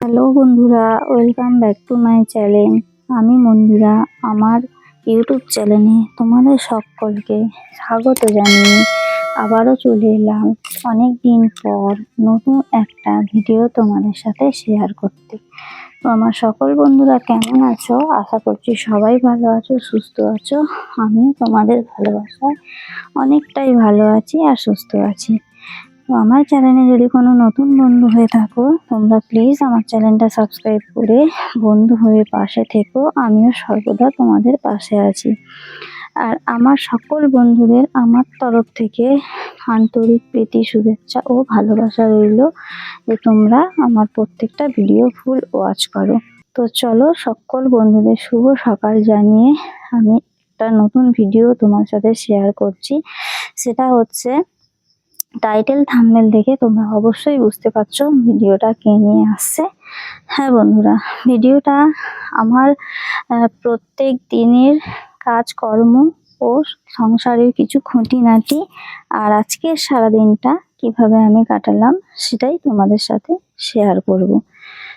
Hello বন্ধুরা, welcome back to my channel. আমি মন্দিরা, আমার ইউটিউব চ্যানেলে তোমাদের সকলকে স্বাগত জানিয়ে আবারও চলে এলাম অনেক দিন পর নতুন একটা ভিডিও তোমাদের সাথে শেয়ার করতে। তো আমার সকল বন্ধুরা কেমন আছো? আশা করছি সবাই ভালো আছো, সুস্থ আছো। আমিও তোমাদের ভালোবাসায় অনেকটাই ভালো আছি আর সুস্থ আছি। তো আমার চ্যানেলে যদি কোনো নতুন বন্ধু হয়ে থাকো, তোমরা প্লিজ আমার চ্যানেলটা সাবস্ক্রাইব করে বন্ধু হয়ে পাশে থেকো। আমিও সর্বদা তোমাদের পাশে আছি। আর আমার সকল বন্ধুদের আমার তরফ থেকে আন্তরিক প্রীতি, শুভেচ্ছা ও ভালোবাসা রইল যে তোমরা আমার প্রত্যেকটা ভিডিও ফুল ওয়াচ করো। তো চলো সকল বন্ধুদের শুভ সকাল জানিয়ে আমি একটা নতুন ভিডিও তোমার সাথে শেয়ার করছি। সেটা হচ্ছে টাইটেল থাম্বনেল দেখে তোমরা অবশ্যই বুঝতে পারছ ভিডিওটা কে নিয়ে আসছে। হ্যাঁ বন্ধুরা, ভিডিওটা আমার প্রত্যেক দিনের কাজকর্ম ও সংসারের কিছু খুঁটিনাটি আর আজকের সারাদিনটা কীভাবে আমি কাটালাম সেটাই তোমাদের সাথে শেয়ার করব।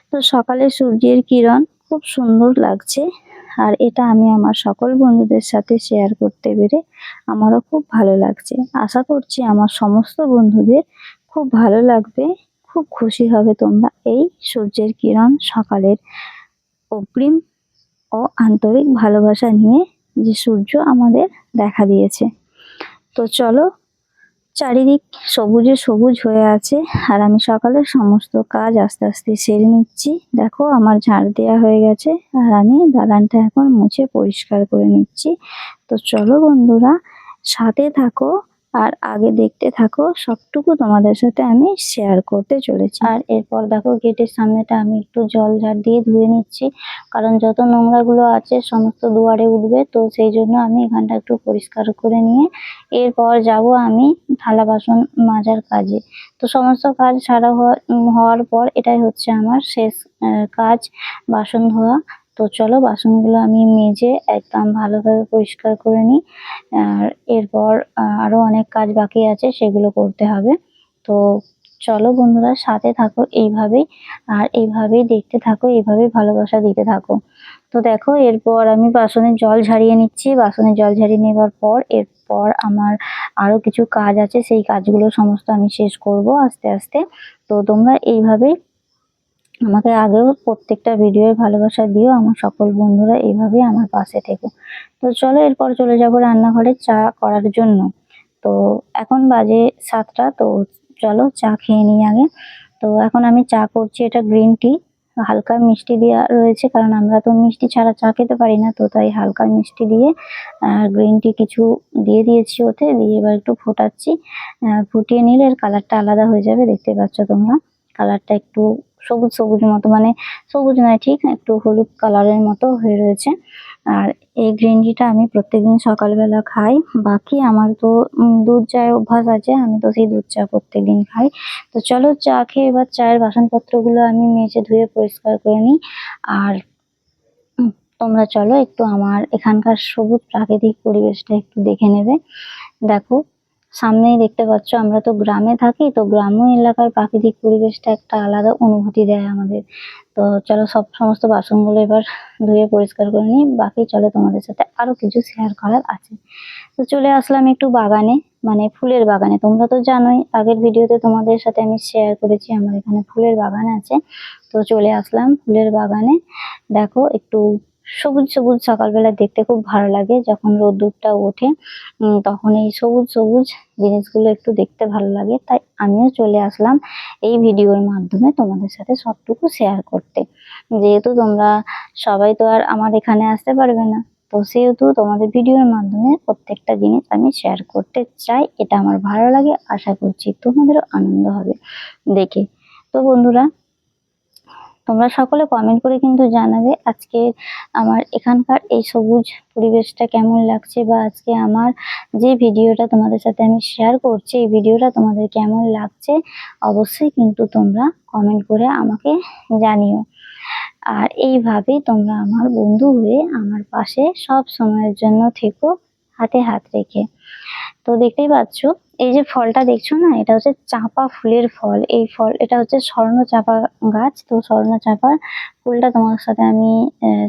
তো সকালে সূর্যের কিরণ খুব সুন্দর লাগছে। আর এটা আমি আমার সকল বন্ধুদের সাথে শেয়ার করতে পেরে আমারও খুব ভালো লাগছে। আশা করছি আমার সমস্ত বন্ধুদের খুব ভালো লাগবে, খুব খুশি হবে তোমরা এই সূর্যের কিরণ সকালের অগ্রিম ও আন্তরিক ভালোবাসা নিয়ে যে সূর্য আমাদের দেখা দিয়েছে। তো চলো চারিদিক সবুজে সবুজ হয়ে আছে। আর আমি সকালে সমস্ত কাজ আস্তে আস্তে সেরে নিচ্ছি। দেখো আমার ঝাড় দেওয়া হয়ে গেছে। আর আমি দালানটা এখন মুছে পরিষ্কার করে নিচ্ছি। তো চলো বন্ধুরা, সাথে থাকো। আর আগে দেখতে থাকো, সবটুকু তোমাদের সাথে আমি শেয়ার করতে চলেছি। আর এরপর দেখো গেটের সামনেটা আমি একটু জল ঝাড় দিয়ে ধুয়ে নিচ্ছি, কারণ যত নোংরাগুলো আছে সমস্ত দুয়ারে উঠবে, তো সেই জন্য আমি এখানটা একটু পরিষ্কার করে নিয়ে এরপর যাব আমি থালা বাসন মাজার কাজে। তো সমস্ত কাজ সারা হওয়া- হওয়ার পর এটাই হচ্ছে আমার শেষ কাজ, বাসন ধোয়া। তো চলো বাসনগুলো আমি মেজে একদম ভালোভাবে পরিষ্কার করে নিই। আর এরপর আরও অনেক কাজ বাকি আছে, সেগুলো করতে হবে। তো চলো বন্ধুরা, সাথে থাকো এইভাবেই। আর এইভাবেই দেখতে থাকো, এইভাবেই ভালোবাসা দিতে থাকো। তো দেখো, এরপর আমি বাসনের জল ঝারিয়ে নিচ্ছি। বাসনের জল ঝারিয়ে নেবার পর, এরপর আমার আরও কিছু কাজ আছে, সেই কাজগুলো সমস্ত আমি শেষ করব আস্তে আস্তে। তো তোমরা এইভাবেই আমাকে আগেও প্রত্যেকটা ভিডিওর ভালোবাসা দিও, আমার সকল বন্ধুরা এইভাবেই আমার পাশে থেকো। তো চলো এরপর চলে যাব রান্নাঘরে চা করার জন্য। তো এখন বাজে সাতটা, তো চলো চা খেয়ে নিই আগে। তো এখন আমি চা করছি এটা গ্রিন টি হালকা মিষ্টি দেওয়া রয়েছে, কারণ আমরা তো মিষ্টি ছাড়া চা খেতে পারি না, তো তাই হালকা মিষ্টি দিয়ে আর গ্রিন টি কিছু দিয়ে দিয়েছি ওতে, দিয়ে এবার একটু ফোটাচ্ছি। ফুটিয়ে নিলে এর কালারটা আলাদা হয়ে যাবে, দেখতে পাচ্ছ তোমরা। কালারটা একটু সবুজ সবুজ মতো মানে সবুজ নয়, ঠিক একটু হলুদ কালারের মতো হয়ে রয়েছে। আর এই গ্রিন টিটা আমি প্রত্যেকদিন সকালবেলা খাই। বাকি আমার তো দুধ চায় অভ্যাস আছে, আমি তো সেই দুধ চা প্রত্যেকদিন খাই। তো চলো চা খেয়ে এবার চায়ের বাসনপত্রগুলো আমি মেজে ধুয়ে পরিষ্কার করে নিই। আর তোমরা চলো একটু আমার এখানকার সবুজ প্রাকৃতিক পরিবেশটা একটু দেখে নেবে। দেখো সামনেই দেখতে পাচ্ছ, আমরা তো গ্রামে থাকি, তো গ্রাম্য এলাকার প্রাকৃতিক পরিবেশটা একটা আলাদা অনুভূতি দেয় আমাদের। তো চলো সব সমস্ত বাসনগুলো এবার ধুয়ে পরিষ্কার করে নিই, বাকি চলো তোমাদের সাথে আরও কিছু শেয়ার করার আছে। তো চলে আসলাম একটু বাগানে মানে ফুলের বাগানে। তোমরা তো জানোই, আগের ভিডিওতে তোমাদের সাথে আমি শেয়ার করেছি, আমার এখানে ফুলের বাগান আছে। তো চলে আসলাম ফুলের বাগানে। দেখো একটু সবুজ সবুজ সকালবেলা দেখতে খুব ভালো লাগে। যখন রোদ্দুরটা ওঠে তখন এই সবুজ সবুজ জিনিসগুলো একটু দেখতে ভালো লাগে। তাই আমিও চলে আসলাম এই ভিডিওর মাধ্যমে তোমাদের সাথে সবটুকু শেয়ার করতে। যেহেতু তোমরা সবাই তো আর আমার এখানে আসতে পারবে না, তো সেহেতু তোমাদের ভিডিওর মাধ্যমে প্রত্যেকটা জিনিস আমি শেয়ার করতে চাই। এটা আমার ভালো লাগে, আশা করছি তোমাদেরও আনন্দ হবে দেখে। তো বন্ধুরা তোমরা সকলে কমেন্ট করে কিন্তু জানাবে আজকে আমার এখানকার এই সবুজ পরিবেশটা কেমন লাগছে বা আজকে আমার যে ভিডিওটা তোমাদের সাথে আমি শেয়ার করছি, এই ভিডিওটা তোমাদের কেমন লাগছে অবশ্যই কিন্তু তোমরা কমেন্ট করে আমাকে জানিও। আর এইভাবেই তোমরা আমার বন্ধু হয়ে আমার পাশে সব সময়ের জন্য থেকো। হাতে হাত রেখে। তো দেখতেই পাচ্ছ, এই যে ফলটা দেখছ না, এটা হচ্ছে চাঁপা ফুলের ফল। এই ফল, এটা হচ্ছে স্বর্ণ চাপা গাছ। তো স্বর্ণ চাপার ফুলটা তোমার সাথে আমি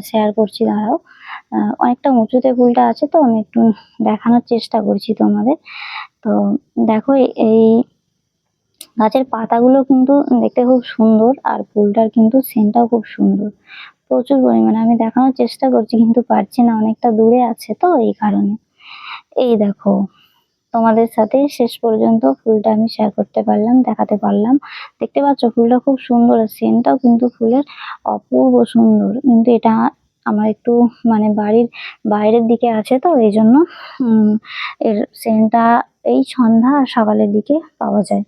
শেয়ার করছি, দাঁড়াও। অনেকটা উঁচুতে ফুলটা আছে তো, আমি একটু দেখানোর চেষ্টা করছি তোমাদের। তো দেখো এই গাছের পাতাগুলো কিন্তু দেখতে খুব সুন্দর, আর ফুলটার কিন্তু সেন্টটাও খুব সুন্দর। প্রচুর পরিমাণে, আমি দেখানোর চেষ্টা করছি, কিন্তু পারছি না, অনেকটা দূরে আছে তো, এই কারণে। এই দেখো, তোমাদের সাথে শেষ পর্যন্ত ফুলটা আমি শেয়ার করতে পারলাম, দেখাতে পারলাম। দেখতে পাচ্ছ, ফুলটা খুব সুন্দর আর সেন্টটাও কিন্তু ফুলের অপূর্ব সুন্দর। কিন্তু এটা আমার একটু মানে বাড়ির বাইরের দিকে আছে তো, এই জন্য এর সেন্টটা এই সন্ধ্যা আর সকালের দিকে পাওয়া যায়।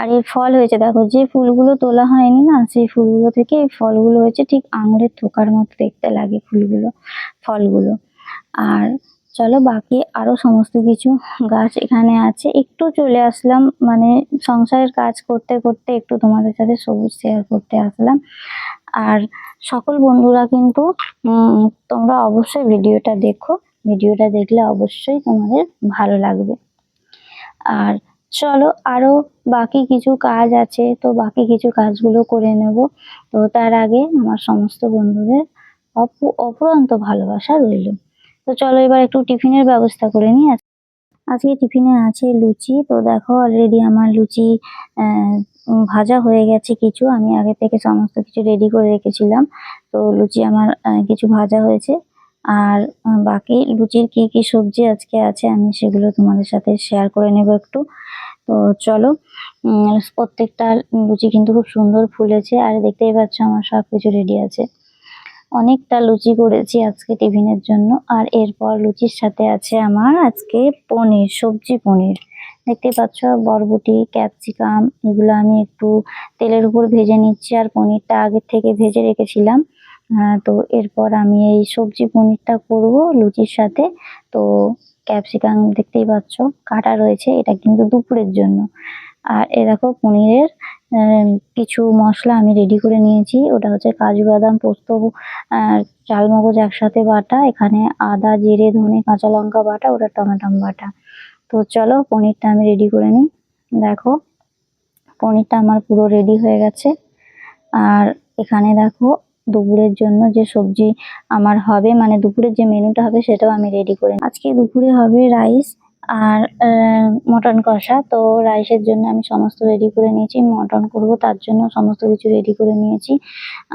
আর এর ফল হয়েছে, দেখো, যে ফুলগুলো তোলা হয়নি না, সেই ফুলগুলো থেকে এই ফলগুলো হয়েছে ঠিক আঙুরের থোকার মতো দেখতে লাগে ফুলগুলো, ফলগুলো। আর চলো বাকি আরও সমস্ত কিছু গাছ এখানে আছে। একটু চলে আসলাম মানে সংসারের কাজ করতে করতে একটু তোমাদের সাথে সবুজ শেয়ার করতে আসলাম। আর সকল বন্ধুরা কিন্তু তোমরা অবশ্যই ভিডিওটা দেখো। ভিডিওটা দেখলে অবশ্যই তোমাদের ভালো লাগবে। আর চলো আরও বাকি কিছু কাজ আছে, তো বাকি কিছু কাজগুলো করে নেব। তো তার আগে আমার সমস্ত বন্ধুদের অপু, অপুরন্ত ভালোবাসা রইল। তো চলো এবার একটু টিফিনের ব্যবস্থা করে নিই। আজ- আজকে টিফিনে আছে লুচি। তো দেখো অলরেডি আমার লুচি ভাজা হয়ে গেছে কিছু। আমি আগে থেকে সমস্ত কিছু রেডি করে রেখেছিলাম। তো লুচি আমার কিছু ভাজা হয়েছে। আর বাকি লুচির কি কি সবজি আজকে আছে আমি সেগুলো তোমাদের সাথে শেয়ার করে নেব একটু। তো চলো প্রত্যেকটা লুচি কিন্তু খুব সুন্দর ফুলেছে। আর দেখতেই পাচ্ছ আমার সব কিছু রেডি আছে। অনেকটা লুচি করেছি আজকে টিফিনের জন্য। আর এরপর লুচির সাথে আছে আমার আজকে পনির, সবজি পনির। দেখতে পাচ্ছ, বরবটি, ক্যাপসিকাম, এগুলো আমি একটু তেলের উপর ভেজে নিচ্ছি আর পনিরটা আগের থেকে ভেজে রেখেছিলাম। তো এরপর আমি এই সবজি পনিরটা করব লুচির সাথে। তো ক্যাপসিকাম দেখতেই পাচ্ছ, কাটা রয়েছে, এটা কিন্তু দুপুরের জন্য। আর এ দেখো, পনিরের কিছু মশলা আমি রেডি করে নিয়েছি। ওটা হচ্ছে কাজু বাদাম পোস্ত চালমগজ একসাথে বাটা, এখানে আদা, জিরে, ধনে, কাঁচা লঙ্কা বাটা, ওটা টমেটো বাটা। তো চলো, পনিরটা আমি রেডি করে নিই। দেখো, পনিরটা আমার পুরো রেডি হয়ে গেছে। আর এখানে দেখো, দুপুরের জন্য যে সবজি আমার হবে মানে দুপুরের যে মেনুটা হবে, সেটাও আমি রেডি করে আজকে দুপুরে হবে রাইস আর মটন কষা। তো রাইসের জন্য আমি সমস্ত রেডি করে নিয়েছি। মটন করব, তার জন্য সমস্ত কিছু রেডি করে নিয়েছি।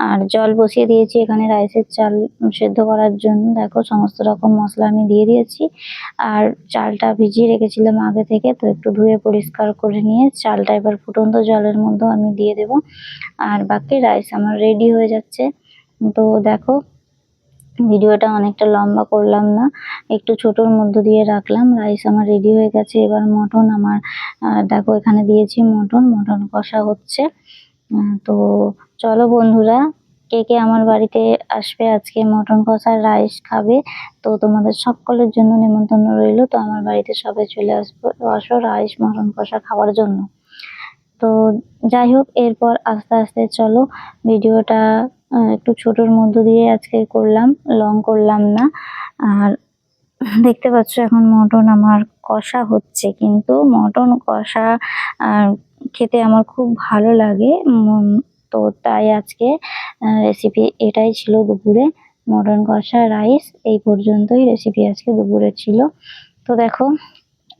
আর জল বসিয়ে দিয়েছি এখানে রাইসের চাল সেদ্ধ করার জন্য। দেখো, সমস্ত রকম মশলা আমি দিয়ে দিয়েছি। আর চালটা ভিজিয়ে রেখেছিলাম আগে থেকে, তো একটু ধুয়ে পরিষ্কার করে নিয়ে চালটা এবার ফুটন্ত জলের মধ্যেও আমি দিয়ে দেব। আর বাকি রাইস আমার রেডি হয়ে যাচ্ছে। তো দেখো ভিডিওটা অনেকটা লম্বা করলাম না, একটু ছোটোর মধ্য দিয়ে রাখলাম, রাইস আমার রেডি হয়ে গেছে, এবার মটন আমার দেখো এখানে দিয়েছি মটন মটন কষা হচ্ছে। তো চলো বন্ধুরা, কে কে আমার বাড়িতে আসবে আজকে মটন কষার রাইস খাবে, তো তোমাদের সকলের জন্য নেমন্তন্ন রইল, তো আমার বাড়িতে সবাই চলে আসব, আসো রাইস, মটন কষা খাওয়ার জন্য। তো যাই হোক, এরপর আস্তে আস্তে চলো, ভিডিওটা একটু ছোটোর মধ্য দিয়ে আজকে করলাম লং করলাম না। আর দেখতে পাচ্ছ এখন মটন আমার কষা হচ্ছে, কিন্তু মটন কষা খেতে আমার খুব ভালো লাগে। তো তাই আজকে রেসিপি এটাই ছিল দুপুরে। মটন কষা রাইস এই পর্যন্তই রেসিপি আজকে দুপুরে ছিল। তো দেখো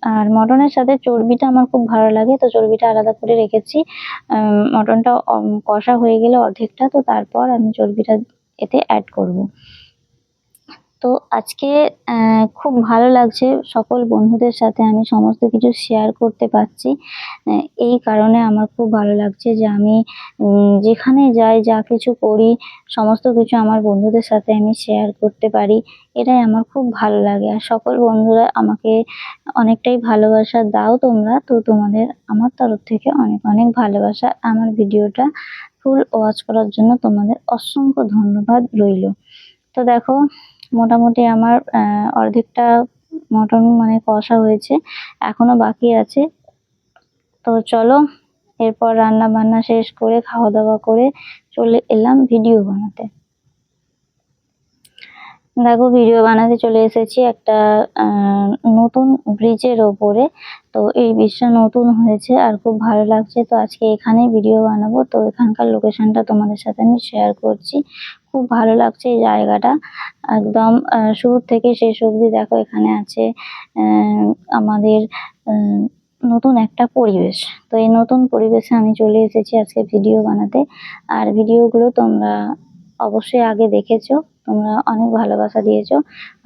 আর মটনের সাথে চর্বিটা আমার খুব ভালো লাগে, তো চর্বিটা আলাদা করে রেখেছি। মটনটা কষা হয়ে গেলে অর্ধেকটা, তো তারপর আমি চর্বিটা এতে অ্যাড করব। তো আজকে খুব ভালো লাগছে সকল বন্ধুদের সাথে আমি সমস্ত কিছু শেয়ার করতে পারছি। এই কারণে আমার খুব ভালো লাগছে যে আমি যেখানে যাই, যা কিছু করি, সমস্ত কিছু আমার বন্ধুদের সাথে আমি শেয়ার করতে পারি। এটাই আমার খুব ভালো লাগে। আর সকল বন্ধুরা আমাকে অনেকটাই ভালোবাসা দাও তোমরা। তো তোমাদের আমার তরফ থেকে অনেক অনেক ভালোবাসা। আমার ভিডিওটা ফুল ওয়াচ করার জন্য তোমাদের অসংখ্য ধন্যবাদ রইল। তো দেখো মোটামুটি আমার অর্ধেকটা মটন মানে কষা হয়েছে, এখনও বাকি আছে। তো চলো, এরপর রান্না বান্না শেষ করে, খাওয়া দাওয়া করে চলে এলাম ভিডিও বানাতে। দেখো ভিডিও বানাতে চলে এসেছি একটা নতুন ব্রিজের ওপরে। তো এই ব্রিজটা নতুন হয়েছে আর খুব ভালো লাগছে। তো আজকে এখানেই ভিডিও বানাবো। তো এখানকার লোকেশনটা তোমাদের সাথে আমি শেয়ার করছি। খুব ভালো লাগছে এই জায়গাটা। একদম শুরু থেকে শেষ অবধি দেখো এখানে আছে আমাদের নতুন একটা পরিবেশ। তো এই নতুন পরিবেশে আমি চলে এসেছি আজকে ভিডিও বানাতে। আর ভিডিওগুলো তোমরা অবশ্যই আগে দেখেছ, তোমরা অনেক ভালোবাসা দিয়েছ।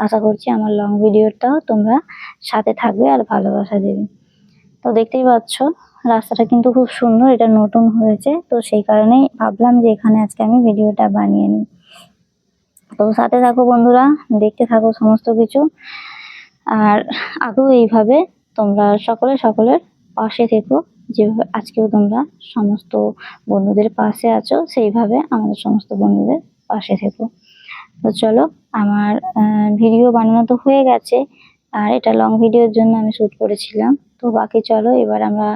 আশা করছি আমার লং ভিডিওটাও তোমরা সাথে থাকবে আর ভালোবাসা দেবে। তো দেখতেই পাচ্ছ, রাস্তাটা কিন্তু খুব সুন্দর, এটা নতুন হয়েছে। তো সেই কারণেই ভাবলাম যে এখানে আজকে আমি ভিডিওটা বানিয়ে নিই। তো সাথে থাকো বন্ধুরা, দেখতে থাকো সমস্ত কিছু। আর আগেও এইভাবে তোমরা সকলে সকলের পাশে থেকো। যেভাবে আজকেও তোমরা সমস্ত বন্ধুদের পাশে আছো, সেইভাবে আমাদের সমস্ত বন্ধুদের পাশে থেকো। তো চলো, আমার ভিডিও বানানো তো হয়ে গেছে, আর এটা লং ভিডিওর জন্য আমি শ্যুট করেছিলাম। তো বাকি চলো, এবার আমরা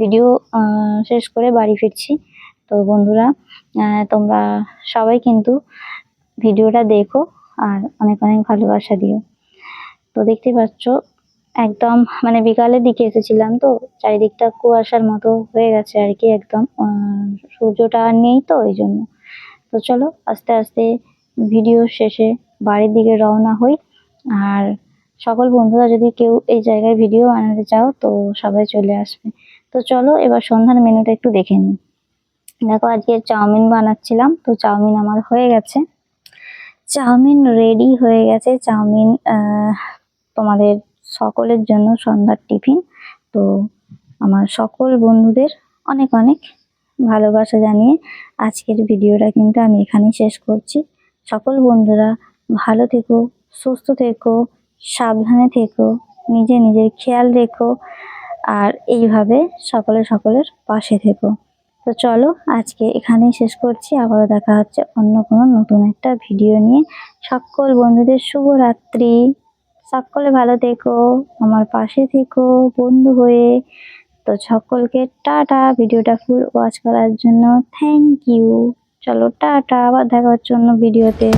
ভিডিও শেষ করে বাড়ি ফিরছি। তো বন্ধুরা তোমরা সবাই কিন্তু ভিডিওটা দেখো, আর অনেক অনেক ভালোবাসা দিও। তো দেখতে পাচ্ছ একদম মানে বিকালের দিকে এসেছিলাম তো, চারিদিকটা কুয়াশার মতো হয়ে গেছে আর কি একদম। সূর্যটা আর নেই তো ওই জন্য। তো চলো আস্তে আস্তে ভিডিও শেষে বাড়ির দিকে রওনা হই। আর সকল বন্ধুরা যদি কেউ এই জায়গায় ভিডিও বানাতে চাও তো সবাই চলে আসবে। তো চলো এবার সন্ধ্যার মেনুটা একটু দেখে নিই। দেখো আজকে চাউমিন বানাচ্ছিলাম, তো চাউমিন আমার হয়ে গেছে। চাউমিন রেডি হয়ে গেছে। চাউমিন তোমাদের সকলের জন্য সন্ধ্যার টিফিন। তো আমার সকল বন্ধুদের অনেক অনেক ভালোবাসা জানিয়ে আজকের ভিডিওটা কিন্তু আমি এখানেই শেষ করছি। সকল বন্ধুরা ভালো থেকো, সুস্থ থেকো, সাবধানে থেকো, নিজে নিজের খেয়াল রেখো আর এইভাবে সকলে সকলের পাশে থেকো। তো চলো আজকে এখানেই শেষ করছি। আবারও দেখা হচ্ছে অন্য কোনো নতুন একটা ভিডিও নিয়ে। সকল বন্ধুদের শুভরাত্রি। সকলে ভালো থেকো, আমার পাশে থেকো, বন্ধু হয়ে। তো সকলকে টাটা, ভিডিওটা ফুল ওয়াচ করার জন্য। থ্যাংক ইউ চলো টাটা, আবার দেখার জন্য ভিডিওতে।